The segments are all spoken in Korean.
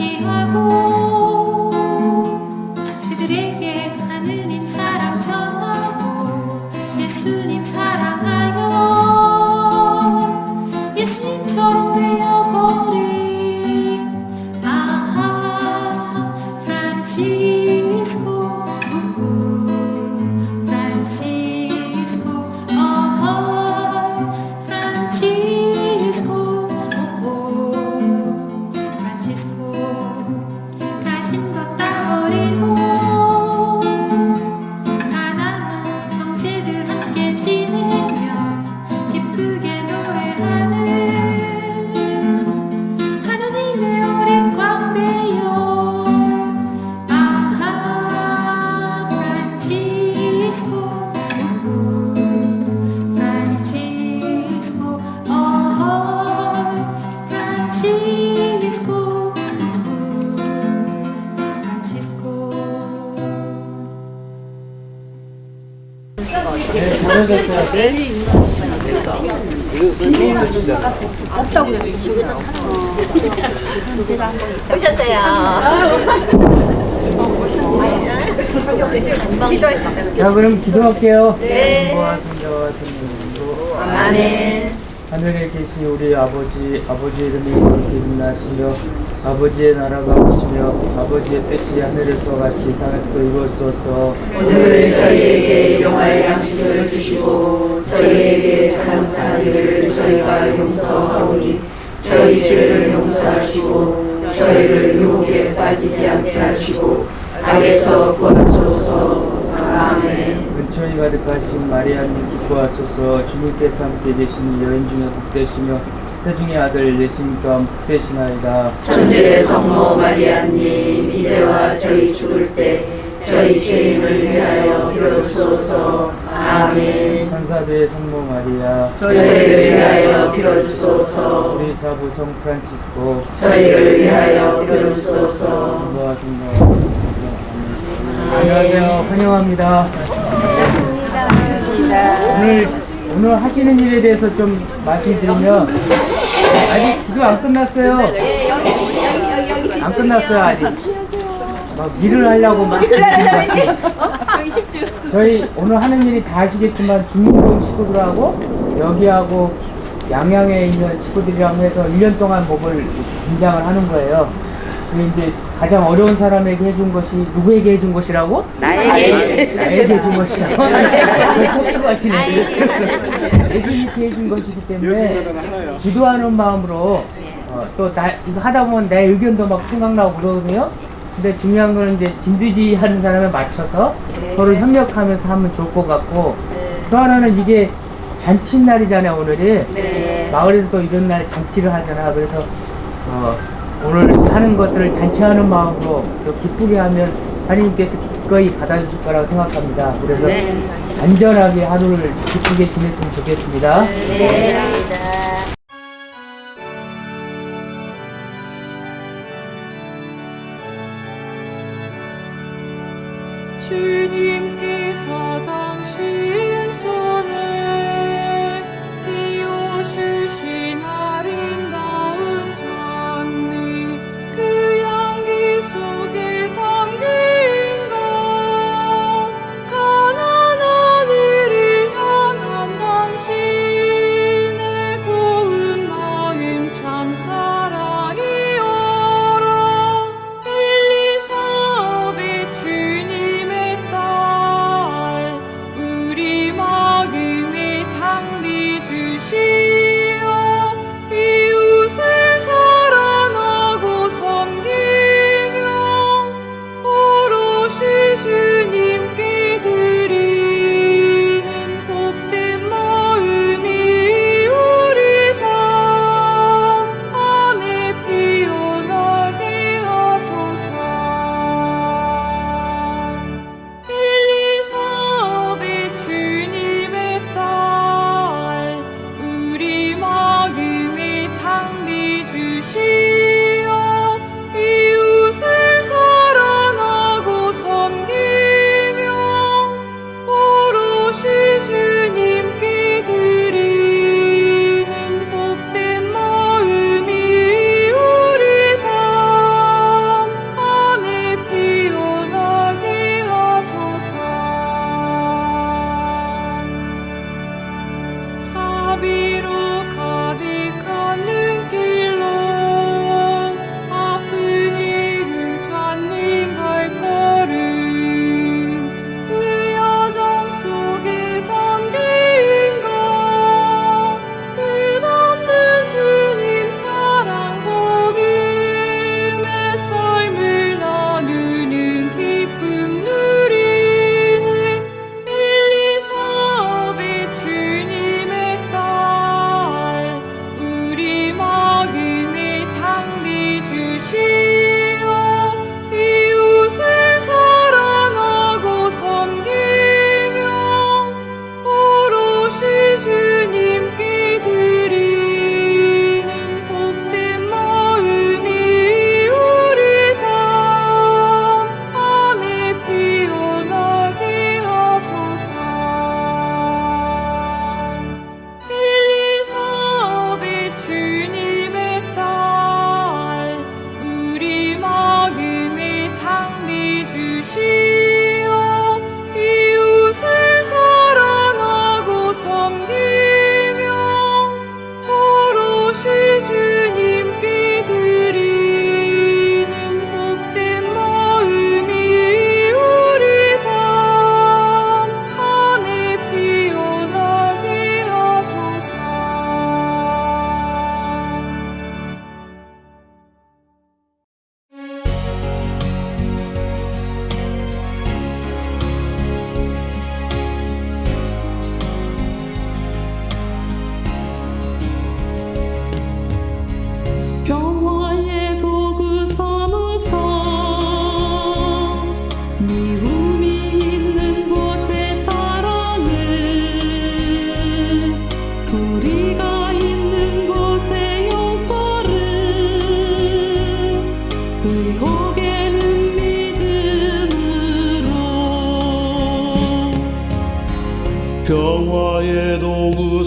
함께하고 받았어야 돼? 기도하신다고. 자 그럼 기도할게요. 네. 아멘. 하늘에 계신 우리 아버지 아버지 이름이 그렇게 빛나시며 아버지의 나라가 오시며 아버지의 뜻이 하늘에서 같이 땅에서도 이루어져서. 오늘 저희에게 일용할 양식을 주시고 저희에게 잘못한 일을 저희가 용서하오니 저희 죄를 용서하시고 저희를 유혹에 빠지지 않게 하시고 악에서 구하소서. 아멘. 은총이 가득하신 마리아님 기뻐하소서. 주님께서 함께 계시니 여인 중에 복되시며 태중의 아들 예수님 또한 복되시나이다. 천주의 성모 마리아님 이제와 저희 죽을 때 저희 죄인을 위하여 빌어주소서. 아멘. 천사대의 성모 마리아 저희를 위하여 빌어주소서. 우리 사부 성 프란치스코 저희를 위하여 빌어주소서. 성자와 안녕하세요. 환영합니다. 오늘 오늘 하시는 일에 대해서 좀 말씀드리면 아직 기도 안 끝났어요. 안 끝났어요 아직. 막 일을 하려고 막 같아요. 저희 오늘 하는 일이 다 아시겠지만 중동 식구들하고 여기하고 양양에 있는 식구들이랑 해서 1년 동안 목을 김장을 하는 거예요. 그 이제 가장 어려운 사람에게 해준 것이 누구에게 해준 것이라고? 나에게. 나에게. 해준 것이라고. 것이네. 예수님께 해준 것이기 때문에 기도하는 마음으로 어, 또 나, 이거 하다 보면 내 의견도 막 생각나고 그러거든요. 근데 중요한 거는 이제 진두지 하는 사람에 맞춰서 서로 협력하면서 하면 좋을 것 같고 또 하나는 이게 잔칫날이잖아요 오늘이. 마을에서도 이런 날 잔치를 하잖아. 그래서 어, 오늘 하는 것들을 잔치하는 마음으로 또 기쁘게 하면 하나님께서 기꺼이 받아주실 거라고 생각합니다. 그래서 안전하게 하루를 기쁘게 지냈으면 좋겠습니다. 주님께서 자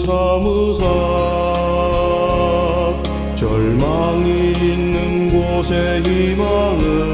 사무사 절망이 있는 곳에 희망을